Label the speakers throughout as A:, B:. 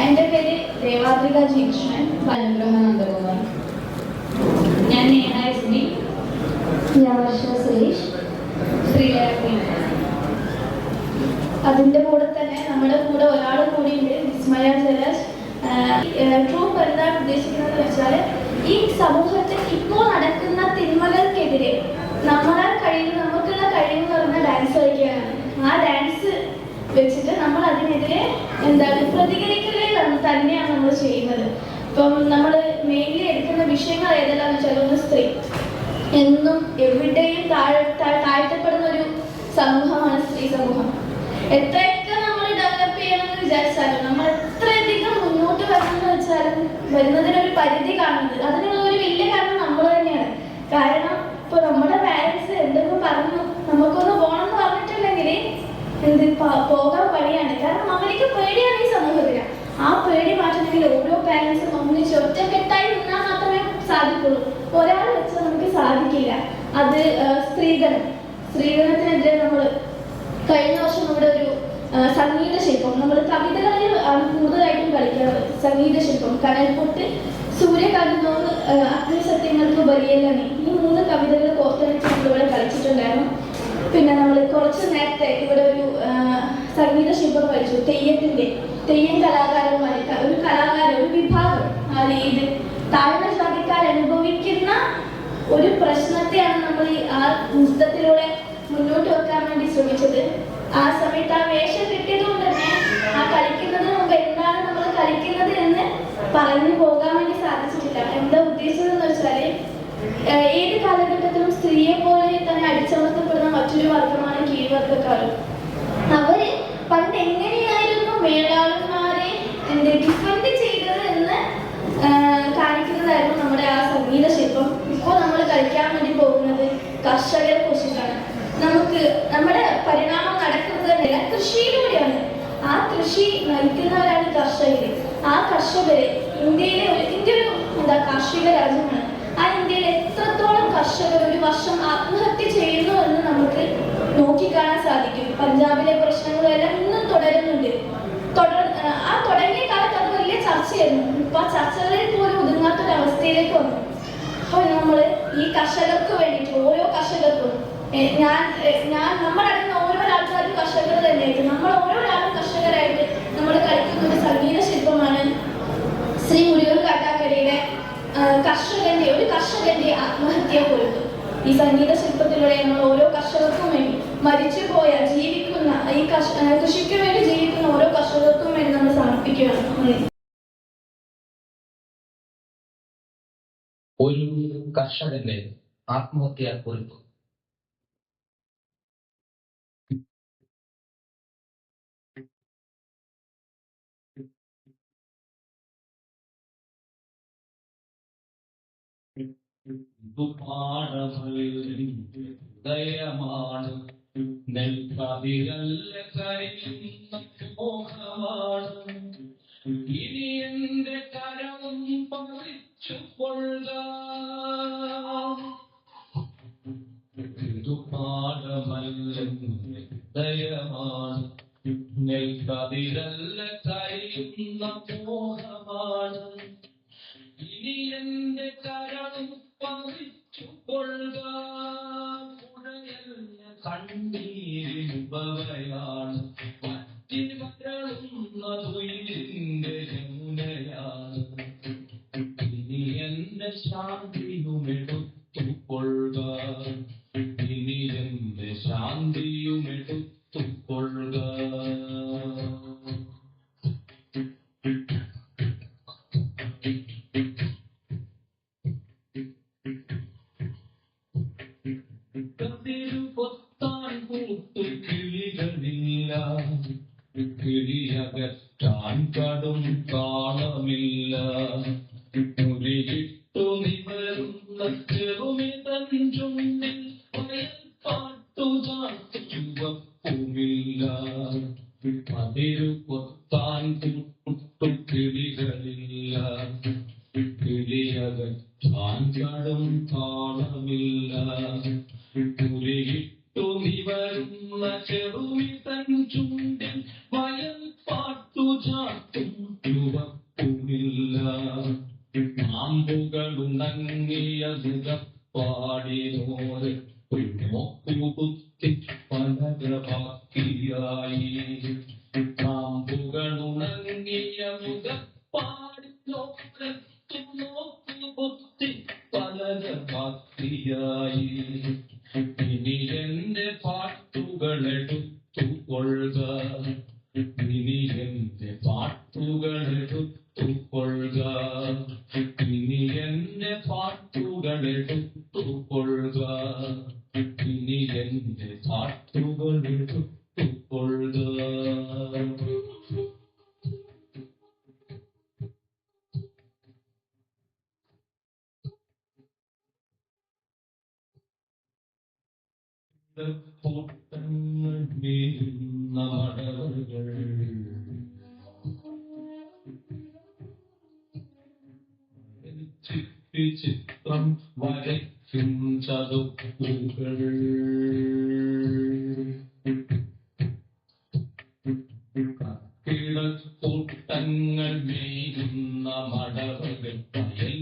A: എന്റെ പേര് ദേവാത്രിക ജിൻഷൻ
B: അനുഗ്രഹാനന്ദകുമാർ
A: ഞാൻ നേഹ എസ് ബി.
B: ഞാൻ വർഷ സുരേഷ്.
A: അതിന്റെ കൂടെ തന്നെ നമ്മുടെ കൂടെ ഒരാൾ കൂടിയുണ്ട് വിസ്മയ ജലജ്. ട്രൂ എന്താണ് ഉദ്ദേശിക്കുന്നത് വെച്ചാൽ ഈ സമൂഹത്തിൽ ഇപ്പോൾ നടക്കുന്ന തിന്മകൾക്കെതിരെ നമ്മളാൽ കഴിയുന്ന നമുക്കുള്ള കഴിവ് പറഞ്ഞ ഡാൻസ് കളിക്കാനാണ് ആ ഡാൻസ് വെച്ചിട്ട് നമ്മൾ അതിനെതിരെ എന്താണ് പ്രതികരിക്കുകയാണ് തന്നെയാണ് നമ്മൾ ചെയ്യുന്നത്. ഇപ്പം നമ്മൾ മെയിൻലി എടുക്കുന്ന വിഷയങ്ങൾ ഏതെല്ലാം വെച്ചാൽ ഒന്ന് സ്ത്രീ. എന്നും എവിടെയും സമൂഹമാണ് സ്ത്രീ സമൂഹം. എത്രയൊക്കെ നമ്മൾ ഡെവലപ്പ് ചെയ്യണമെന്ന് വിചാരിച്ചാലും നമ്മൾ എത്രയധികം മുന്നോട്ട് വരണമെന്ന് വെച്ചാലും വരുന്നതിനൊരു പരിധി കാണുന്നത്. അതിനുള്ള ഒരു വലിയ കാരണം നമ്മൾ തന്നെയാണ്. കാരണം ഇപ്പൊ നമ്മുടെ പാരൻസ് എന്തൊക്കെ പറഞ്ഞു നമുക്കൊന്ന് പോകണം എന്ന് പറഞ്ഞിട്ടുണ്ടെങ്കിൽ എന്ത് പോകാൻ പണിയാണ് കാരണം അവർക്ക് പേടിയാണ് ഈ സമൂഹത്തിന് ആ പേടി മാറ്റണമെങ്കിൽ ഓരോ പാരൻസും ഒന്നിച്ച് ഒറ്റക്കെട്ടായി നിന്നാൽ മാത്രമേ സാധിക്കുള്ളൂ. ഒരാൾ വെച്ച് നമുക്ക് സാധിക്കില്ല. അത് സ്ത്രീധനം. സ്ത്രീധനത്തിനെതിരെ നമ്മൾ കഴിഞ്ഞ വർഷം നമ്മുടെ ഒരു സംഗീത ശില്പം നമ്മൾ കവിതകളിൽ ആണ് കൂടുതലായിട്ടും കളിക്കാറ്. സംഗീത ശില്പം കനൽപൊട്ട് സൂര്യകാന്തി നോന്ന് അഗ്നിസത്യങ്ങൾക്ക് ബലിയല്ലണി. ഈ മൂന്ന് കവിതകൾ കോർത്തിണച്ച് നമ്മളിവിടെ കളിച്ചിട്ടുണ്ടായിരുന്നു. പിന്നെ നമ്മൾ കുറച്ച് നേരത്തെ ഇവിടെ ഒരു സംഗീത ശില്പം പഠിച്ചു തെയ്യത്തിന്റെ തെയ്യം കലാകാരന്മാർ ഒരു കലാകാരൻ ഒരു വിഭാഗം. അതായത് താഴ്ന്ന ജാതിക്കാർ അനുഭവിക്കുന്ന ഒരു പ്രശ്നത്തെയാണ് നമ്മൾ ആ പുസ്തകത്തിലൂടെ മുന്നോട്ട് വെക്കാൻ വേണ്ടി ശ്രമിച്ചത്. ആ സമയത്ത് ആ വേഷം കിട്ടിയത് കൊണ്ട് തന്നെ ആ കളിക്കുന്നതിന് മുമ്പ് എന്താണ് നമ്മൾ കളിക്കുന്നത് എന്ന് പറഞ്ഞു പോകാൻ വേണ്ടി സാധിച്ചിട്ടില്ല. എന്താ ഉദ്ദേശിച്ചതെന്ന് വെച്ചാൽ ഏത് കാലഘട്ടത്തിലും സ്ത്രീയെ പോലെ തന്നെ അടിച്ചമർത്തപ്പെടുന്ന മറ്റൊരു വർഗമാണ് കീഴ്വർഗക്കാരും അവർ പണ്ട് എങ്ങനെയായിരുന്നു മേലാളന്മാരെ എന്ത് ഡിഫെൻഡ് ചെയ്തത് എന്ന് ആഹ് കാണിക്കുന്നതായിരുന്നു നമ്മുടെ ആ സംഗീത ശില്പം ഇപ്പോൾ നമ്മൾ കളിക്കാൻ വേണ്ടി പോകുന്നത് കർഷകരെ കുറിച്ചിട്ടാണ് നമുക്ക് നമ്മുടെ പരിണാമം നടക്കുന്നത് തന്നെ കൃഷിയിലൂടെയാണ് ആ കൃഷി നയിക്കുന്നവരാണ് കർഷകർ ആ കർഷകരെ ഇന്ത്യയിലെ ഒരു ഇന്ത്യ ഒരു എന്താ കാർഷിക രാജ്യമാണ്. ആ ഇന്ത്യയിൽ എത്രത്തോളം കർഷകർ ഒരു വർഷം ആത്മഹത്യ ചെയ്യുന്നു എന്ന് നമുക്ക് നോക്കിക്കാണാൻ സാധിക്കും. പഞ്ചാബിലെ പ്രശ്നങ്ങളെല്ലാം ഇന്നും തുടരുന്നുണ്ട്. തുടർ ആ തുടങ്ങിയ കാലത്ത് അത് വലിയ ചർച്ചയായിരുന്നു. ഇപ്പൊ ആ ചർച്ചകളിൽ പോലും ഒതുങ്ങാത്തൊരു അവസ്ഥയിലേക്ക് വന്നു. അപ്പോൾ നമ്മൾ ഈ കർഷകർക്ക് വേണ്ടിയിട്ട് ഓരോ കർഷകർക്കും ഞാൻ ഞാൻ നമ്മളടങ്ങുന്ന ഓരോ ആൾക്കാരും കർഷകർ തന്നെയായിട്ട് നമ്മൾ ഓരോ ആളും കർഷകരായിട്ട് നമ്മൾ കളിക്കുന്ന ഒരു സംഗീത ശില്പമാണ് ശ്രീ മുരുകൻ കാട്ടാക്കരയുടെ കർഷകന്റെ ഒരു കർഷകന്റെ ആത്മഹത്യ പോലും ഈ സംഗീത ശില്പത്തിലൂടെ നമ്മൾ ഓരോ കർഷകർക്കും വേണ്ടി മരിച്ചുപോയ ജീവിക്കുന്ന ഈ കൃഷിക്ക് വേണ്ടി ജീവിക്കുന്ന ഓരോ കർഷകർക്കും വേണ്ടി നമ്മൾ സമർപ്പിക്കുകയാണ്.
C: ഒരു കർഷകന്റെ ആത്മഹത്യാ കുറിപ്പ് ദയമാണ് നെൽക്കതിരല്ല കരിയുന്ന മോഹമാണ് ഇനി എന്റെ കരവും പറിച്ചു കൊള്ളുക പുഴയല്ല പതിവിട്ടു നിവരുന്ന ചെറുമിതഞ്ചുമ്മിൽ വയൽപ്പാട്ടു ചാർത്തുവപ്പുമില്ല പതിരു കൊത്താൻ കൂട്ടു കിളികളില്ല. കിളിയകറ്റാൻ കടും താളമില്ല. പുലിയിട്ടു നിവരുന്ന ചെറുമിതഞ്ചുമ്പിൽ ഇനി എന്റെ പാട്ടുകൾ എടുത്തുകൊള്ളുക ഇനി എന്റെ പാട്ടുകൾ എടുത്തുകൊള്ളുക കൂട്ടങ്ങൾ വീഴുന്ന മടവകൾ ചിത്രം വരയ്ക്കും ചതുപ്പുകൾ കക്കിടക്കൂട്ടങ്ങൾ മേയുന്ന മടവകൾ പയൽ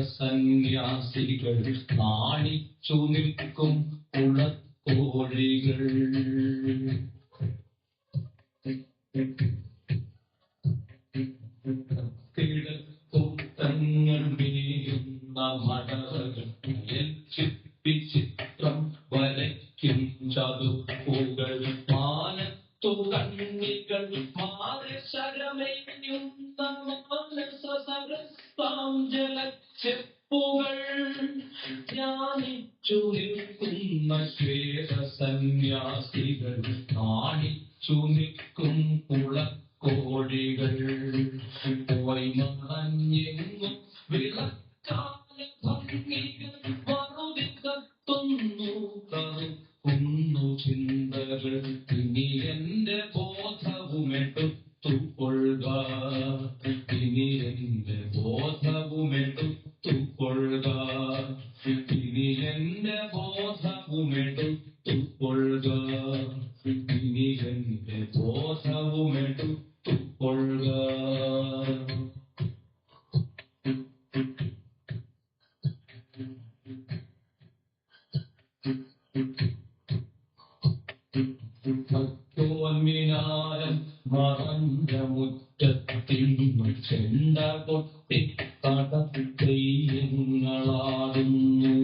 C: സന്യാസികൾ കാണിച്ചു നിൽക്കും. അഞ്ചലച്ചെപ്പുകൾ ധ്യാനിച്ചു നിൽക്കുന്ന ശ്വേതസന്യാസികൾ കാണിച്ചു നിൽക്കും കുളക്കോടികൾ പോയി മറഞ്ഞെങ്ങും വിളക്കാല ഭംഗികൾ ബോധവുമെടുത്തുകൊള്ളുക ഭക്തോന്മിനാരം മറഞ്ഞ മുറ്റത്തിൽ ചെണ്ട കൊട്ടി കട തെയ്യങ്ങളാടുന്നു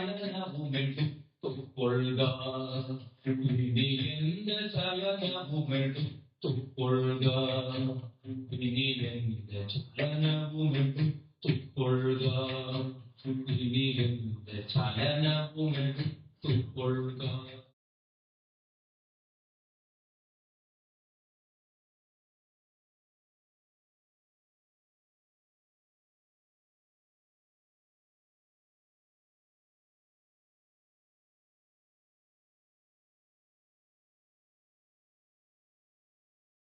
C: Steine herum, wenn wir